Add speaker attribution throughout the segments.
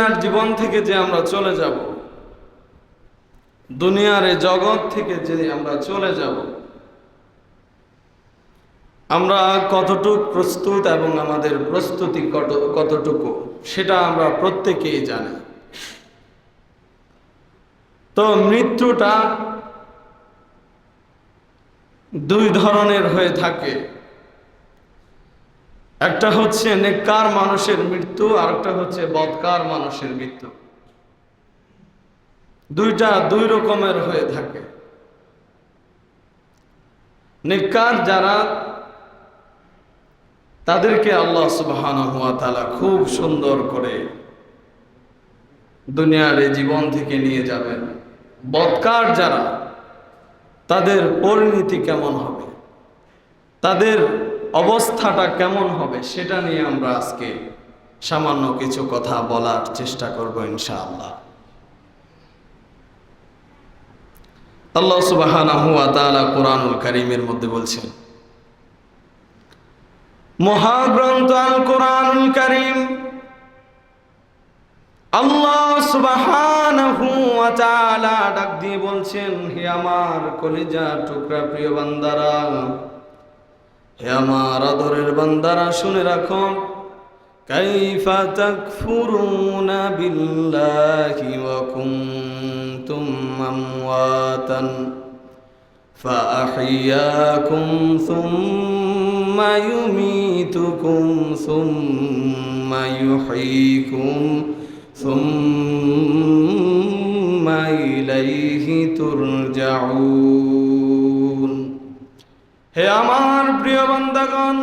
Speaker 1: দুনিয়ার জীবন থেকে যে আমরা চলে যাব, দুনিয়ার এই জগৎ থেকে যে আমরা চলে যাব, আমরা কতটুক প্রস্তুত এবং আমাদের প্রস্তুতি কত, কতটুকু, সেটা আমরা প্রত্যেকেই জানি। তো মৃত্যুটা দুই ধরনের হয়ে থাকে। একটা হচ্ছে নেককার মানুষের মৃত্যু, আর একটা হচ্ছে বদকার মানুষের মৃত্যু। দুইটা দুই রকমের হয়ে থাকে। নেককার যারা, তাদেরকে আল্লাহ সুবহানাহু ওয়া তাআলা খুব সুন্দর করে দুনিয়ার এই জীবন থেকে নিয়ে যাবেন। বদকার যারা, তাদের পরিণতি কেমন হবে? তাদের অবস্থাটা কেমন হবে সেটা নিয়ে আমরা আজকে সামান্য কিছু কথা বলার চেষ্টা করব ইনশাআল্লাহ। আল্লাহ সুবহানাহু ওয়া তাআলা কোরআনুল কারীমের মধ্যে বলছেন, মহাগ্রন্থ আল কোরআনুল কারীম, আল্লাহ সুবহানাহু ওয়া তাআলা ডাক দিয়ে বলছেন, হে আমার কলিজা টুকরা প্রিয় বান্দারা হে আমার আদরের বান্দারা শুনে রাখো কাইফা তাকফুরুনা বিল্লাহি ওয়া কুনতুম আমওয়াতান فأحياكم ثم يميتكم ثم يحييكم ثم إليه ترجعون হে আমার প্রিয় বান্দাগণ,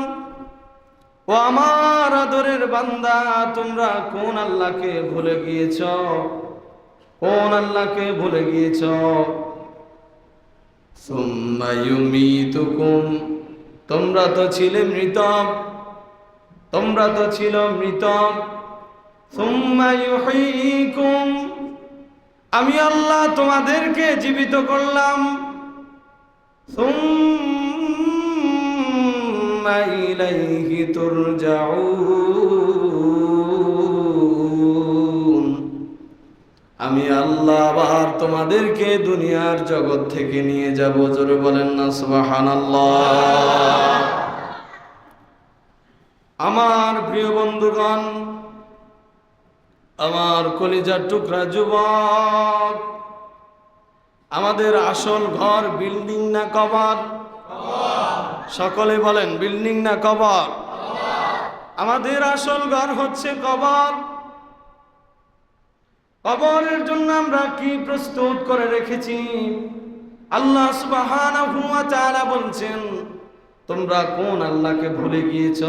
Speaker 1: ও আমার আদরের বান্দা, তোমরা কোন আল্লাহকে ভুলে গিয়েছ? কোন আল্লাহকে ভুলে গিয়েছ? তোমরা তো ছিলে মৃত। তোমরা তো ছিল মৃত। আমি আল্লাহ তোমাদেরকে জীবিত করলাম। ইলাইহি তুরজাউন আমি আল্লাহ আবার তোমাদেরকে দুনিয়ার জগৎ থেকে নিয়ে যাব। জোরে বলেন না, সুবহানাল্লাহ। আমার প্রিয় বন্ধুগণ, আমার কলিজার টুকরা যুবক, আমাদের আসল ঘর, বিল্ডিং না কবর? সকলে বলেন, বিল্ডিং না কবর? আমাদের আসল ঘর হচ্ছে কবর। কবরের জন্য আমরা কি প্রস্তুত করে রেখেছি? আল্লাহ সুবহানাহু বলছেন, তোমরা কোন আল্লাহকে ভুলে গিয়েছ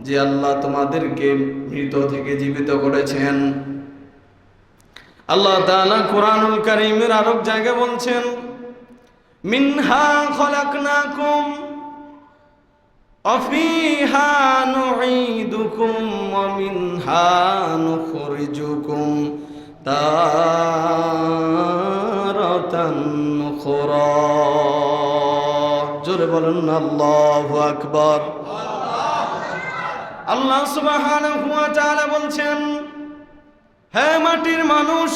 Speaker 1: যে আল্লাহ তোমাদেরকে মৃত থেকে জীবিত করেছেন? আল্লাহ তাআলা কোরআনুল কারীমের আরব জায়গায় বলছেন, মিনহা খলাকনাকুম নুঈদুকুম ওয়া মিনহা নুখরিজুকুম তারাতান নুখরা জোরে বলেন, আল্লাহু আকবার। আল্লাহ তাআলা বলছেন, হে মাটির মানুষ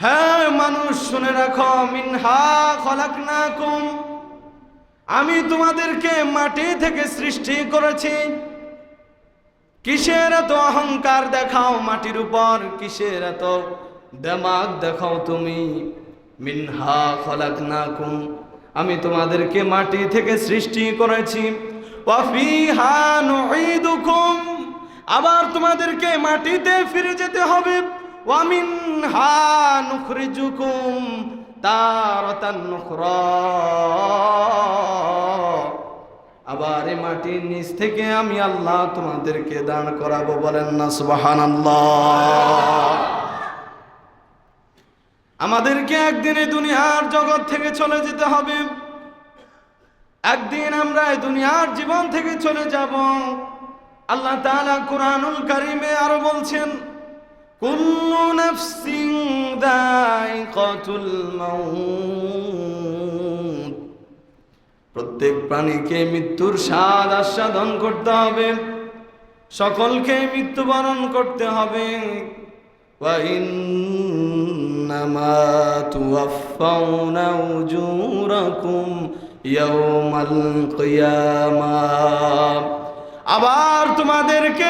Speaker 1: হ্যাঁ মানুষ, শুনে রাখো, মিনহা খলাকনাকুম আমি তোমাদেরকে মাটি থেকে সৃষ্টি করেছি। কিসের এত অহংকার দেখাও মাটির উপর? কিসের এত দেমাগ দেখাও তুমি? মিনহা খলাক না কুম আমি তোমাদেরকে মাটি থেকে সৃষ্টি করেছি। আবার তোমাদেরকে মাটিতে ফিরে যেতে হবে। ওয়ামিন হা নুখরিজুকুম। তারাতান আবার মাটির নিচ থেকে আমি আল্লাহ তোমাদেরকে দান করাবো, বলেন না সুবহানাল্লাহ। আমাদেরকে একদিন এই দুনিয়ার জগৎ থেকে চলে যেতে হবে। একদিন আমরা এই দুনিয়ার জীবন থেকে চলে যাব। আল্লাহ তাআলা কোরআনুল কারিমে আরও বলছেন কুল্লু নাফসিন দাইকাতুল মাউত প্রত্যেক প্রাণীকে মৃত্যুর স্বাদ আস্বাদন করতে হবে সকলকে মৃত্যুবরণ করতে হবে وإنما توفون أجوركم يوم القيامة আবার তোমাদেরকে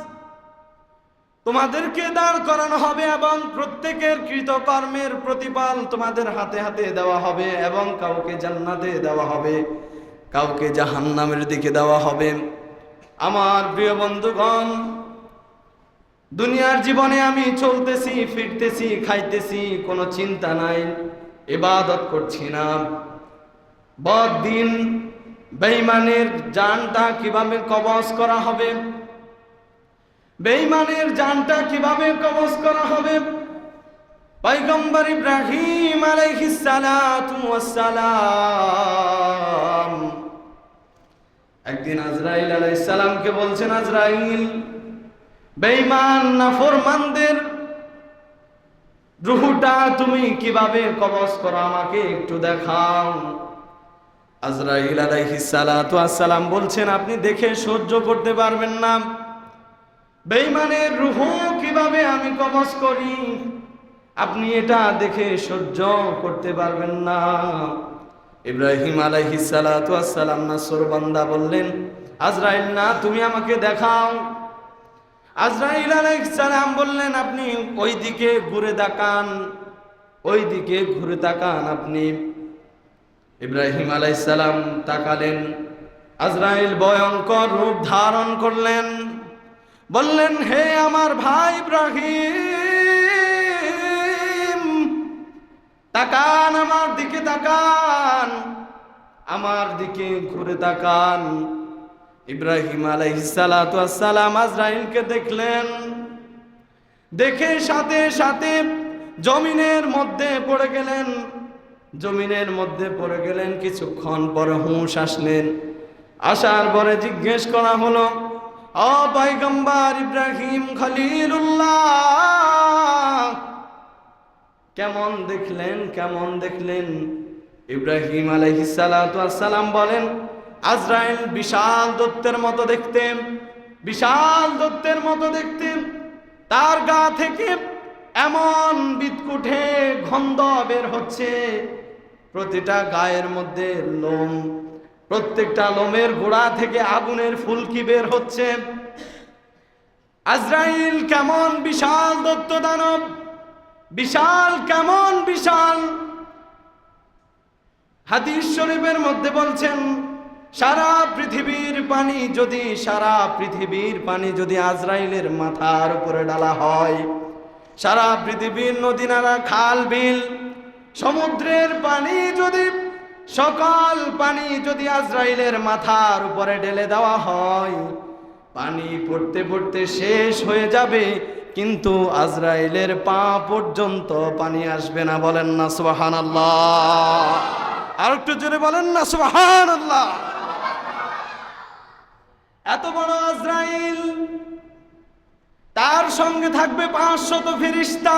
Speaker 1: তোমাদেরকে দাঁড় করানো হবে এবং প্রত্যেকের কৃতকর্মের প্রতিফল তোমাদের হাতে হাতে দেওয়া হবে এবং কাউকে জান্নাতে দেওয়া হবে, কাউকে জাহান্নামের দিকে দেওয়া হবে। আমার প্রিয় বন্ধুগণ, দুনিয়ার জীবনে আমি চলতেছি, ফিরতেছি, খাইতেছি, কোনো চিন্তা নাই এবাদত করছি না। বদ দিন বেঈমানের জানটা কীভাবে কবজ করা হবে বেঈমানের জানটা কীভাবে কবজ করা হবে? পয়গম্বর ইব্রাহিম সালাম। একদিন আজরাইল আলাইহিস সালামকে বলছেন, আজরাইল, বেঈমান নাফরমানদের রুহুটা তুমি কীভাবে কবজ করো? আমাকে একটু দেখাও। আজরাইল আলাইহিস সালাম বলছেন, আপনি দেখে সহ্য করতে পারবেন না। বেঈমানের রুহ কীভাবে আমি কবজ করি? আপনি এটা দেখে সহ্য করতে পারবেন না। ইব্রাহিম ওয়াস সালাম নাসর বান্দা বললেন, আজরাইল না, তুমি আমাকে দেখাও। আজরাইল সালাম বললেন, আপনি ওই দিকে ঘুরে তাকান ওই দিকে ঘুরে তাকান আপনি। ইব্রাহিম সালাম তাকালেন। আজরাইল ভয়ঙ্কর রূপ ধারণ করলেন। বললেন, হে আমার ভাই ইব্রাহিম, তাকান আমার দিকে, তাকান, আমার দিকে ঘুরে তাকান। ইব্রাহিম আলাইসালাম আজরাইলকে দেখলেন। দেখে সাথে সাথে জমিনের মধ্যে পড়ে গেলেন। জমিনের মধ্যে পড়ে গেলেন, কিছুক্ষণ পরে হুঁশ আসলেন। আসার পরে জিজ্ঞেস করা হলো ও ইব্রাহিম খলিলুল্লাহ। কেমন দেখলেন কেমন দেখলেন? ইব্রাহিম আলাইহিসালাম বলেন, আজরাইল বিশাল দত্তের মতো দেখতেন বিশাল দত্তের মতো দেখতেন তার গা থেকে এমন বিদকুঠে গন্ধ বের হচ্ছে। প্রতিটা গায়ের মধ্যে লোম প্রত্যেকটা লোমের গোড়া থেকে আগুনের ফুলকি বের হচ্ছে। আজরাইল কেমন বিশাল দত্ত দানব বিশাল কেমন বিশাল? হাদিস শরীফের মধ্যে বলছেন, সারা পৃথিবীর পানি যদি, সারা পৃথিবীর পানি যদি আজরাইলের মাথার উপরে ডালা হয়, সারা পৃথিবীর নদী নালা, খাল, বিল, সমুদ্রের পানি যদি সকল পানি যদি আজরাইলের মাথার উপরে ঢেলে দেওয়া হয়, পানি পড়তে পড়তে শেষ হয়ে যাবে, কিন্তু আজরাইলের পা পর্যন্ত পানি আসবে না। বলেন না সুবাহান আল্লাহ আর একটু জোরে বলেন না সুবাহান আল্লাহ এত বড় আজরাইল, তার সঙ্গে থাকবে পাঁচশত ফিরিস্তা,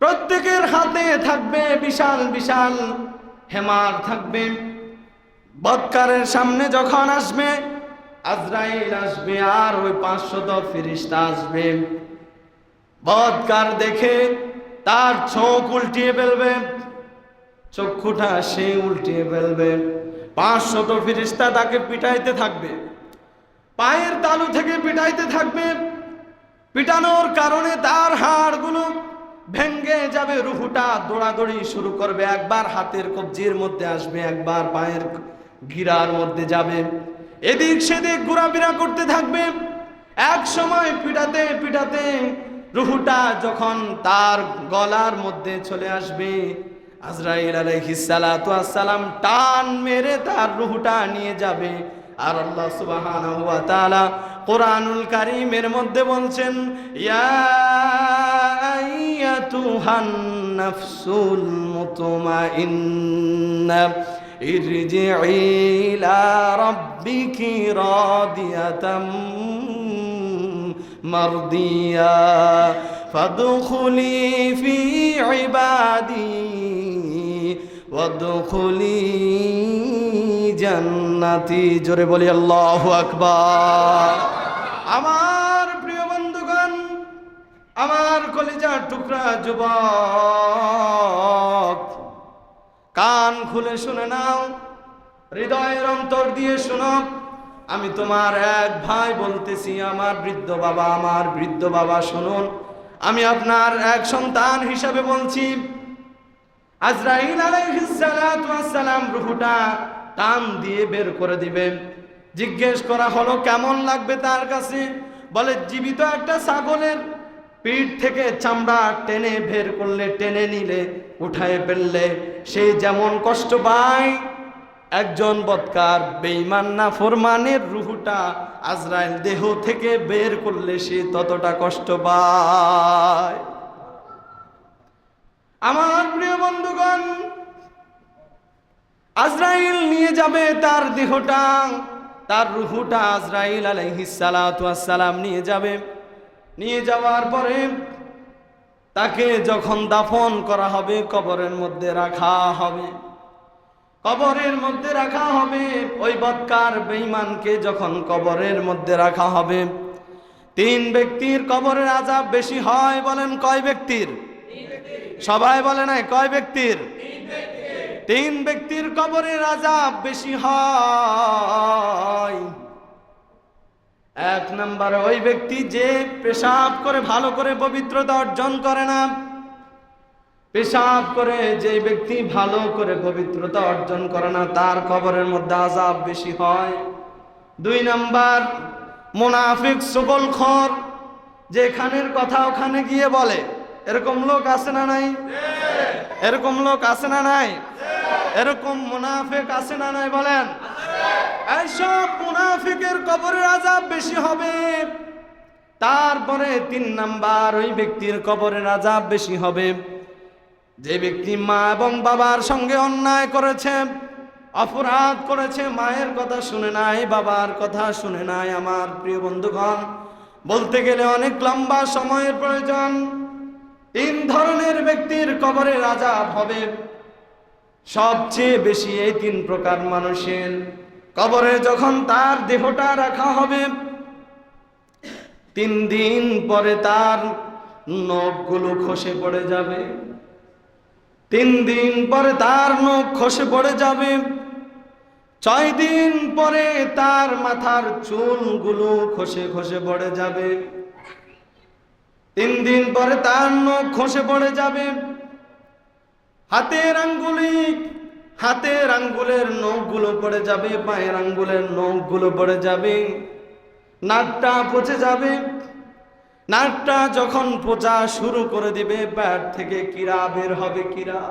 Speaker 1: প্রত্যেকের হাতে থাকবে বিশাল বিশাল হেমার থাকবে। বৎকারের সামনে যখন আসবে, আজরাইল আসবে আর ওই পাঁচশত ফিরিস্তা আসবে। বৎকার দেখে তার চোখ উল্টিয়ে ফেলবে, চক্ষুটা সে উল্টিয়ে ফেলবে। পাঁচশত ফিরিস্তা তাকে পিটাইতে থাকবে। পায়ের তালু থেকে পিটাইতে থাকবে। পিটানোর কারণে তার হাড়গুলো ভেঙ্গে যাবে রুহুটা, দৌড়াদৌড়ি শুরু করবে। একবার হাতের কবজির মধ্যে আসবে, একবার পায়ের গিরার মধ্যে যাবে। এদিক সেদিক ঘোরাফেরা করতে থাকবে। এক সময় পিটাতে পিটাতে রুহুটা যখন তার গলার মধ্যে চলে আসবে, আজরাইল আসসালাম টান মেরে তার রুহুটা নিয়ে যাবে। আর আল্লাহ তাআলা কোরআনুল কারীমের মধ্যে বলছেন, ইয়া أيتها النفس المطمئنة ارجعي إلى ربك راضية مرضية فادخلي في عبادي وادخلي জান্নাতি জোরে বলি আল্লাহু আকবার আমার প্রিয় বন্ধুগণ আমার কলিজার টুকরা যুবক, কান খুলে শুনে নাও, হৃদয়ের অন্তর দিয়ে শোনো। আমি তোমার এক ভাই বলতেছি, আমার বৃদ্ধ বাবা, আমার বৃদ্ধ বাবা, শুনুন। আমি আপনার এক সন্তান হিসাবে বলছি। আজরাইল আলাইহিসসালাম রুহুটা টান দিয়ে বের করে দিবে। জিজ্ঞেস করা হলো, কেমন লাগবে তার কাছে? বলে, জীবিত একটা ছাগলের পিঠ থেকে চামড়া টেনে বের করলে, টেনে নিলে, উঠায় ফেললে, সে যেমন কষ্ট পায়, একজন বৎকার, বেঈমান না, ফরমানের রুহুটা আজরাইল দেহ থেকে বের করলে সে ততটা কষ্ট পায়। আমার প্রিয় বন্ধুগণ, আজরাইল নিয়ে যাবে তার দেহটা, তার রুহুটা আজরাইল আলাইহিসালাম নিয়ে যাবে। নিয়ে যাওয়ার পরে তাকে যখন দাফন করা হবে, কবরের মধ্যে রাখা হবে। কবরের মধ্যে রাখা হবে, ওই বৎকার বেঈমানকে যখন কবরের মধ্যে রাখা হবে, তিন ব্যক্তির কবরের আজাব বেশি হয় বলেন কয় ব্যক্তির? সবাই বলে নাই, কয় ব্যক্তির? তিন ব্যক্তির কবরের আজাব বেশি হয়। নম্বর ওই ব্যক্তি যে পেশাব করে, ভালো করে পবিত্রতা অর্জন করে না, পেশাব করে যে ব্যক্তি ভালো করে পবিত্রতা অর্জন করে না, তার কবরের মধ্যে আজাব বেশি হয়। দুই নাম্বার, মোনাফিক সুবল খর, যেখানের কথা ওখানে গিয়ে বলে, এরকম লোক আছে না নাই? এরকম লোক আছে না নাই? এরকম মুনাফিক আছে না নাই বলেন? এইসব মুনাফিকের কবরের আজাব বেশি হবে। তারপরে তিন নাম্বার, ওই ব্যক্তির কবরের আজাব বেশি হবে। যে ব্যক্তি মা এবং বাবার সঙ্গে অন্যায় করেছে, অপরাধ করেছে, মায়ের কথা শুনে নাই, বাবার কথা শুনে নাই, আমার প্রিয় বন্ধুগণ, বলতে গেলে অনেক লম্বা সময়ের প্রয়োজন। তিন ধরনের ব্যক্তির কবরের আজাব হবে। সবচেয়ে বেশি এই তিন প্রকার মানুষের কবরে যখন তার দেহটা রাখা হবে, তিন দিন পরে তার নখগুলো খসে পড়ে যাবে। তিন দিন পরে তার নখ খসে পড়ে যাবে। ছয় দিন পরে তার মাথার চুলগুলো খসে খসে পড়ে যাবে। তিন দিন পরে তার নখ খসে পড়ে যাবে। হাতের আঙ্গুলি হাতের আঙ্গুলের নখগুলো পড়ে যাবে, পায়ের আঙ্গুলের নখগুলো পড়ে যাবে। নাকটা পচে যাবে। নাকটা যখন পচা শুরু করে দিবে, প্যাট থেকে কিরা বের হবে কিরা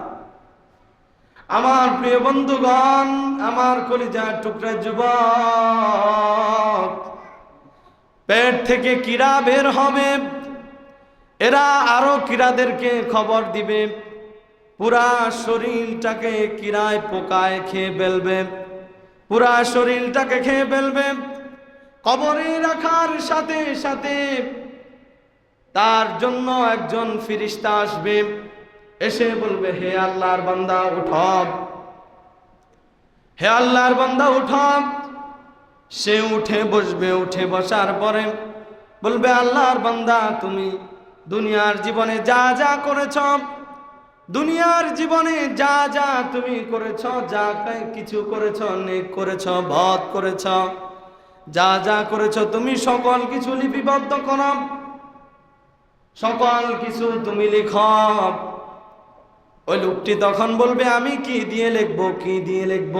Speaker 1: আমার প্রিয় বন্ধুগণ, আমার কলিজার টুকরা যুবক, পেট থেকে কিরা বের হবে। এরা আরও কিরাদেরকে খবর দিবে। পুরা শরীরটাকে কিরায় পোকায় খেয়ে ফেলবে। পুরা শরীরটাকে খেয়ে ফেলবে। কবরে রাখার সাথে সাথে তার জন্য একজন ফিরিস্তা আসবে। এসে বলবে, হে আল্লাহর বান্দা উঠব হে আল্লাহর বান্দা উঠব সে উঠে বসবে। উঠে বসার পরে বলবে, আল্লাহর বান্দা, তুমি দুনিয়ার জীবনে যা যা করেছ দুনিয়ার জীবনে যা যা তুমি করেছ, যা কিছু করেছ, নেক করেছ বধ করেছ, যা যা করেছ, তুমি সকল কিছু লিপিবদ্ধ কর। সকল কিছু তুমি লিখ। ওই লোকটি তখন বলবে, আমি কি দিয়ে লিখব, কি দিয়ে লিখব?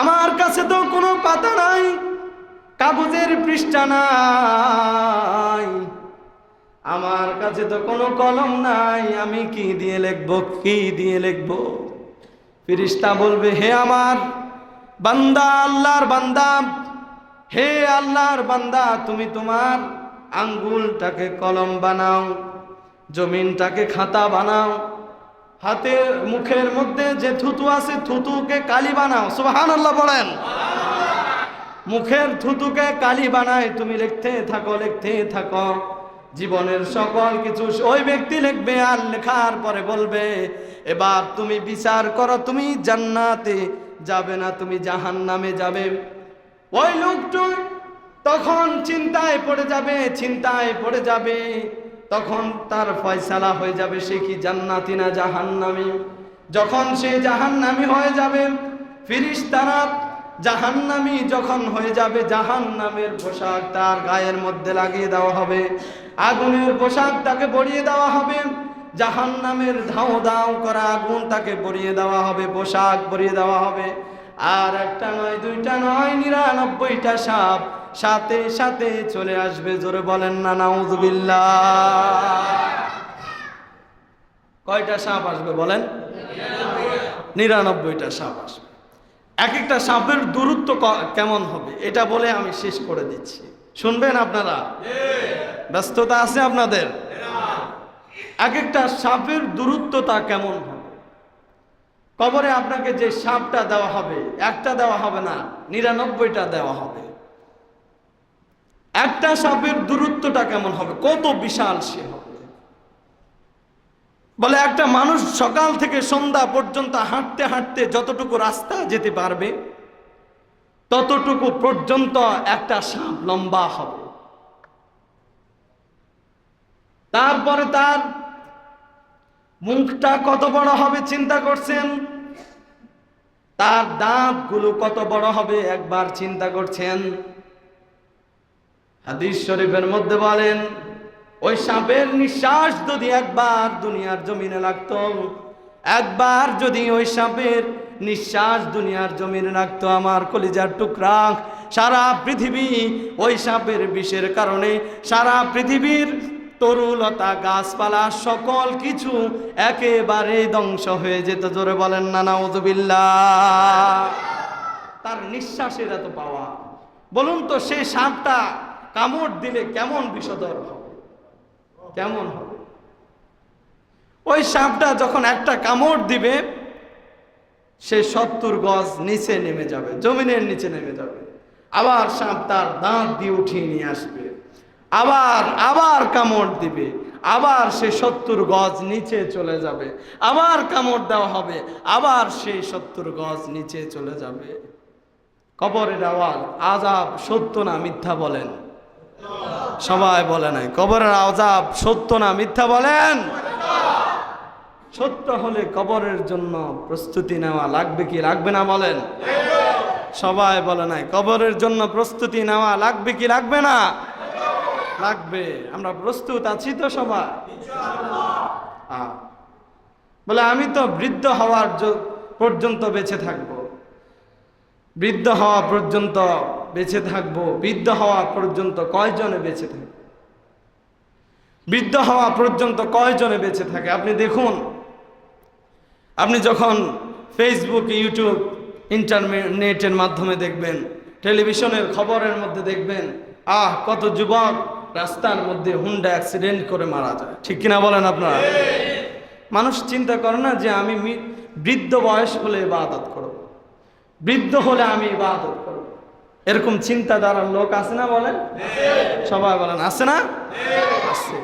Speaker 1: আমার কাছে তো কোনো পাতা নাই, কাগজের পৃষ্ঠা নাই। আমার কাছে তো কোনো কলম নাই। আমি কি দিয়ে লিখব, কি দিয়ে লিখব? ফিরিস্তা বলবে, হে আমার বান্দা, আল্লাহর বান্দা, হে আল্লাহর বান্দা, তুমি তোমার আঙ্গুলটাকে কলম বানাও, জমিনটাকে খাতা বানাও হাতে মুখের মধ্যে যে থুতু আছে থুতুকে কালি বানাও। সুবাহান আল্লাহ বলেন। মুখের থুতুকে কালি বানায়, তুমি লিখতে থাকো লিখতে থাকো। জীবনের সকল কিছু ওই ব্যক্তি লিখবে আর লেখার পরে বলবে, এবার তুমি বিচার করো, তুমি জান্নাতে যাবে না, তুমি জাহান নামে যাবে। ওই লোকটু তখন চিন্তায় পড়ে যাবে, চিন্তায় পড়ে যাবে। তখন তার ফয়সালা হয়ে যাবে, সে কি জান্নাতি না জাহান্নামী? যখন সে জাহান্নামী হয়ে যাবে ফিরিস তারা জাহান্নামী যখন হয়ে যাবে, জাহান্নামের পোশাক তার গায়ের মধ্যে লাগিয়ে দেওয়া হবে। আগুনের পোশাক তাকে পরিয়ে দেওয়া হবে। জাহান্নামের ধাও দাও করা আগুন তাকে পরিয়ে দেওয়া হবে, পোশাক পরিয়ে দেওয়া হবে। আর একটা নয়, দুইটা নয়, নিরানব্বইটা সাপ সাথে সাথে চলে আসবে। জোরে বলেন না, নাউজুবিল্লাহ। কয়টা সাপ আসবে বলেন? নিরানব্বইটা সাপ আসবে। এক একটা সাপের দূরত্ব কেমন হবে? এটা বলে আমি শেষ করে দিচ্ছি। শুনবেন আপনারা? ব্যস্ততা আছে আপনাদের? এক একটা সাপের দূরত্বতা কেমন হবে? কবরে আপনাকে যে সাপটা দেওয়া হবে, একটা দেওয়া হবে না, নিরানব্বইটা দেওয়া হবে। একটা সাপের দূরত্বটা কেমন হবে? কত বিশাল সে হবে। বলে, একটা মানুষ সকাল থেকে সন্ধ্যা পর্যন্ত হাঁটতে হাঁটতে যতটুকু রাস্তা যেতে পারবে, ততটুকু পর্যন্ত একটা সাপ লম্বা হবে। তারপরে তার মুখটা কত বড় হবে চিন্তা করছেন? তার দাঁতগুলো কত বড় হবে একবার চিন্তা করছেন? হাদিস শরীফের মধ্যে বলেন ওই সাপের নিঃশ্বাস যদি একবার দুনিয়ার জমিনে লাগতো, একবার যদি ওই সাপের নিঃশ্বাস দুনিয়ার জমিনে লাগতো, আমার কলিজার টুকরা, সারা পৃথিবী ওই সাপের বিষের কারণে, সারা পৃথিবীর তরুলতা, গাছপালা, সকল কিছু একেবারে ধ্বংস হয়ে যেত। জোরে বলেন না, নাউজুবিল্লাহ। তার নিঃশ্বাসের এত পাওয়া। বলুন তো সেই সাপটা কামড় দিলে কেমন বিষধর কেমন হবে। ওই সাপটা যখন একটা কামড় দিবে, সে সত্তর গজ নিচে নেমে যাবে, জমিনের নিচে নেমে যাবে। আবার সাপ তার দাঁত দিয়ে উঠিয়ে নিয়ে আসবে। আবার আবার কামড় দিবে। আবার সে সত্তর গজ নিচে চলে যাবে। আবার কামড় দেওয়া হবে। আবার সেই সত্তর গজ নিচে চলে যাবে। কবরের আওয়াজ আজাব সত্য না মিথ্যা বলেন। সবাই বলে নাই। কবরের আজাব সত্য না মিথ্যা বলেন? সত্য হলে কবরের জন্য প্রস্তুতি নেওয়া লাগবে কি লাগবে না বলেন? সবাই বলে নাই, কবরের জন্য প্রস্তুতি নেওয়া লাগবে কি লাগবে না? লাগবে, আমরা প্রস্তুত আছি তো সবাই। বলে আমি তো বৃদ্ধ হওয়ার পর্যন্ত বেঁচে থাকব। বৃদ্ধ হওয়া পর্যন্ত বেঁচে থাকব, বৃদ্ধ হওয়া পর্যন্ত কয়জনে বেঁচে থাকে? বৃদ্ধ হওয়া পর্যন্ত কয়জনে বেঁচে থাকে? আপনি দেখুন, আপনি যখন ফেসবুক ইউটিউব ইন্টারনেটের মাধ্যমে দেখবেন, টেলিভিশনের খবরের মধ্যে দেখবেন, আহ, কত যুবক রাস্তার মধ্যে হুন্ডা অ্যাক্সিডেন্ট করে মারা যায়। ঠিক কিনা বলেন আপনারা? মানুষ চিন্তা করে না যে আমি বৃদ্ধ বয়স হলে ইবাদত করব। বৃদ্ধ হলে আমি ইবাদত করব। এরকম চিন্তাধারার লোক আছে না বলেন? সবাই বলেন, আছে না? আছে।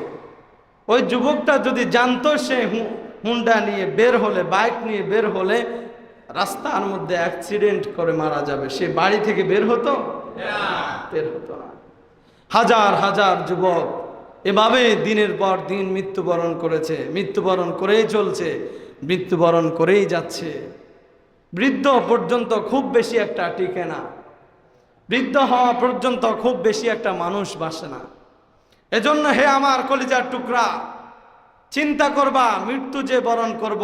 Speaker 1: ওই যুবকটা যদি জানতো সে হুন্ডা নিয়ে বের হলে, বাইক নিয়ে বের হলে রাস্তার মধ্যে অ্যাক্সিডেন্ট করে মারা যাবে। সে বাড়ি থেকে বের হতো? বের হতো না। হাজার হাজার যুবক এভাবে দিনের পর দিন মৃত্যুবরণ করেছে। মৃত্যুবরণ করেই চলছে, মৃত্যুবরণ করেই যাচ্ছে। বৃদ্ধ পর্যন্ত খুব বেশি একটা টিকে না। বৃদ্ধ হওয়া পর্যন্ত খুব বেশি একটা মানুষ বাসে না। এজন্য হে আমার কলিজার টুকরা, চিন্তা করবা, মৃত্যু যে বরণ করব,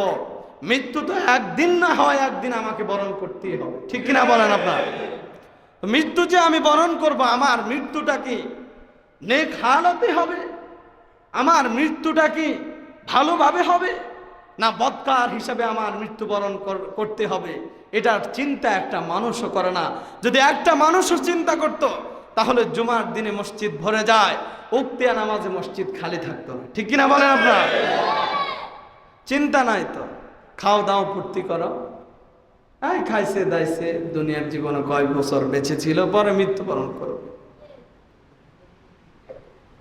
Speaker 1: মৃত্যু তো একদিন না হয়, একদিন আমাকে বরণ করতেই হবে। ঠিক কিনা বলেন আপনার? মৃত্যু যে আমি বরণ করব, আমার মৃত্যুটা কি নেক হালতে হবে? আমার মৃত্যুটা কি ভালোভাবে হবে? না বৎকার হিসাবে আমার মৃত্যুবরণ কর- করতে হবে। এটার চিন্তা একটা মানুষও করে না। যদি একটা মানুষও চিন্তা করত, তাহলে জুমার দিনে মসজিদ ভরে যায়, উক্তিয়া নামাজে মসজিদ খালি থাকতো ঠিক কিনা বলেন আপনার? চিন্তা নাই তো। খাও দাও, ফুর্তি করো। এই খাইছে, দাইছে, দুনিয়ার জীবনে কয় বছর বেঁচে ছিল, পরে মৃত্যুবরণ করবে।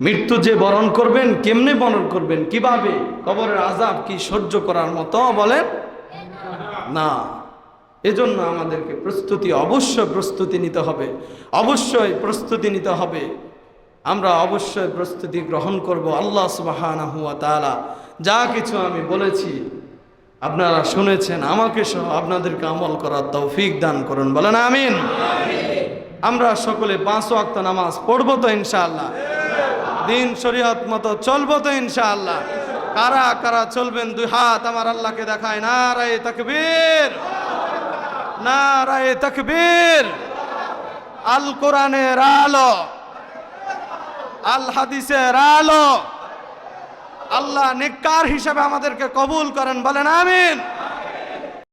Speaker 1: মৃত্যু যে বরণ করবেন, কেমনে বরণ করবেন, কীভাবে? কবরের আজাব কি সহ্য করার মতো বলেন? না। এজন্য আমাদেরকে প্রস্তুতি, অবশ্যই প্রস্তুতি নিতে হবে। অবশ্যই প্রস্তুতি নিতে হবে। আমরা অবশ্যই প্রস্তুতি গ্রহণ করব আল্লাহ সুবাহানাহু ওয়া তাআলা। যা কিছু আমি বলেছি, আপনারা শুনেছেন, আমাকে সহ আপনাদেরকে আমল করার তৌফিক দান করুন। বলেন, আমিন। আমরা সকলে পাঁচ ওয়াক্ত নামাজ পড়ব তো ইনশাআল্লাহ। দিন শরীয়ত মতো চলবো তো ইনশাআল্লাহ। কারা কারা চলবেন দুই হাত আমার আল্লাহকে দেখায়। না রায় তাকবীর। না রায় তাকবীর। আল কোরআনের আলো। আল হাদিসের আলো। আল্লাহ নেককার হিসাবে আমাদেরকে কবুল করেন, বলেন আমিন।